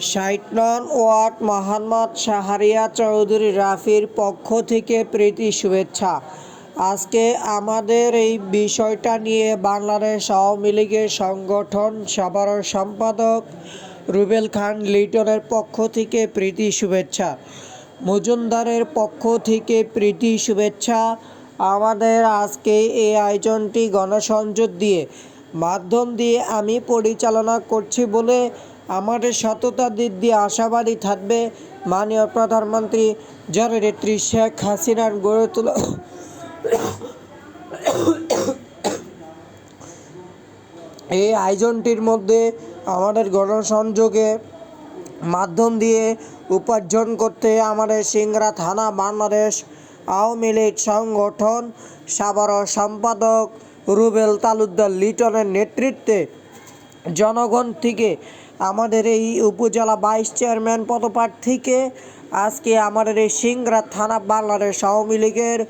ষাট নং ওয়ার্ড মোহাম্মদ শাহরিয়া চৌধুরী রাফির পক্ষ থেকে প্রীতি শুভেচ্ছা। আজকে আমাদের এই বিষয়টা নিয়ে বাংলাদেশ আওয়ামী লীগের সংগঠন সবার সম্পাদক রুবেল খান লিটনের পক্ষ থেকে প্রীতি শুভেচ্ছা। মজুমদারের পক্ষ থেকে প্রীতি শুভেচ্ছা। আমাদের আজকে এই আয়োজনটি গণসংযোগ দিয়ে মাধ্যম দিয়ে আমি পরিচালনা করছি বলে আমাদের সততা, দিক দিয়ে আশাবাদী থাকবে, মাননীয় প্রধানমন্ত্রী জননেত্রী শেখ হাসিনার গড়ে তোলা এই আয়োজনটির মধ্যে আমাদের গণসংযোগে মাধ্যম দিয়ে উপার্জন করতে আমাদের সিংরা থানা, বাংলাদেশ আওয়ামী লীগ সংগঠন সাভার সম্পাদক রুবেল তালুকদার লিটনের নেতৃত্বে জনগণ থেকে আমাদের এই উপজেলা ভাইস চেয়ারম্যান পদপ্রার্থীকে আজকে আমাদের এই সিংরা থানা বাংলাদেশ আওয়ামী লীগের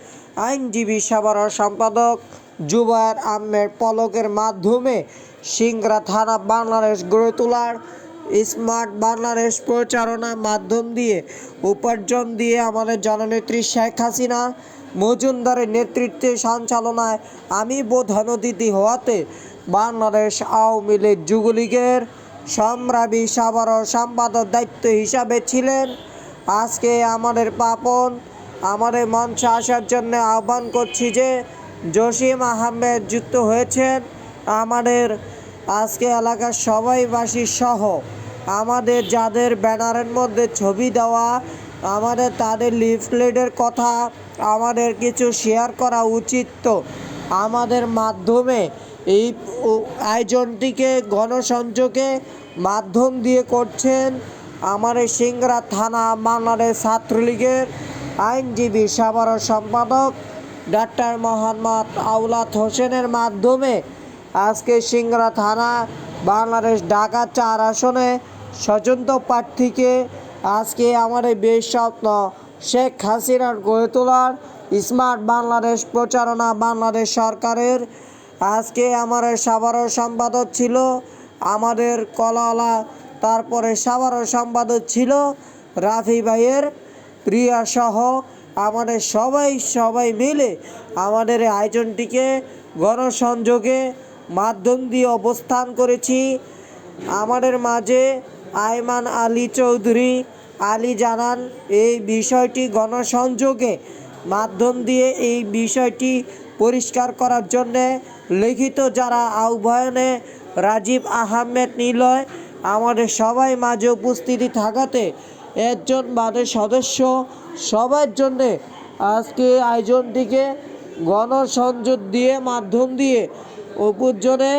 আইনজীবী সভার সম্পাদক জুবায়ের আহমেদ পলকের মাধ্যমে সিংরা থানা বাংলাদেশ গড়ে তোলার স্মার্ট বাংলাদেশ প্রচারণা মাধ্যম দিয়ে উপার্জন দিয়ে আমাদের জননেত্রী শেখ হাসিনা মজুমদারের নেতৃত্বে সঞ্চালনায় আমি অতিথি হওয়াতে বাংলাদেশ আওয়ামী লীগ যুবলীগের সম্রাবী সাভার সম্পাদক দায়িত্ব হিসাবে ছিলেন। আজকে আমাদের পাপন, আমাদের মঞ্চে আসার জন্য আহ্বান করছি যে জসিম আহমেদ যুক্ত হয়েছেন। আমাদের আজকে এলাকার সবাইবাসী সহ আমাদের যাদের ব্যানারের মধ্যে ছবি দেওয়া, আমাদের তাদের লিফলেটের কথা আমাদের কিছু শেয়ার করা উচিত তো। আমাদের মাধ্যমে এই আয়োজনটিকে গণসংযোগে মাধ্যম দিয়ে করছেন আমার এই সিংড়া থানা বাংলাদেশ ছাত্রলীগের আইনজীবী সাভার সম্পাদক ডাক্তার মোহাম্মদ আউলাদ হোসেনের মাধ্যমে আজকে সিংড়া থানা বাংলাদেশ ঢাকা চার আসনে স্বতন্ত্র প্রার্থীকে আজকে আমাদের বেশ স্বপ্ন শেখ হাসিনার গড়ে তোলার স্মার্ট বাংলাদেশ প্রচারণা বাংলাদেশ সরকারের। আজকে আমার সাভার সম্পাদক ছিল, আমাদের কলাওয়ালা, তারপরে সাভার সম্পাদক ছিল রাফি ভাইয়ের প্রিয়া সহ আমাদের সবাই সবাই মিলে আমাদের আয়োজনটিকে গণসংযোগে মাধ্যম দিয়ে অবস্থান করেছি। আমাদের মাঝে আয়মান আলী চৌধুরী আলী জানান, এই বিষয়টি গণসংযোগে মাধ্যম দিয়ে এই বিষয়টি পরিষ্কার করার জন্যে লিখিত যারা আহ্বায়নে রাজীব আহমেদ নিলয়, আমাদের সবাই মাঝে উপস্থিতি থাকাতে একজন মাদের সদস্য। সবার জন্যে আজকে আয়োজনটিকে গণসংযোগ দিয়ে মাধ্যম দিয়ে উপজনে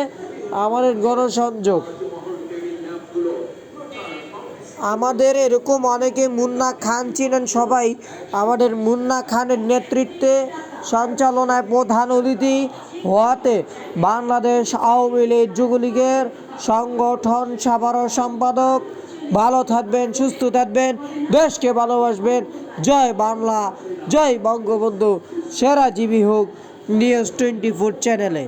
আমাদের গণসংযোগ। আমাদের এরকম অনেকে মুন্না খান ছিলেন সবাই। আমাদের মুন্না খানের নেতৃত্বে সঞ্চালনায় প্রধান অতিথি হওয়াতে বাংলাদেশ আওয়ামী লীগ যুবলীগের সংগঠন সাভার সম্পাদক ভালো থাকবেন, সুস্থ থাকবেন, দেশকে ভালোবাসবেন। জয় বাংলা, জয় বঙ্গবন্ধু। সেরা জীবী হোক নিউজ টোয়েন্টি ফোর চ্যানেলে।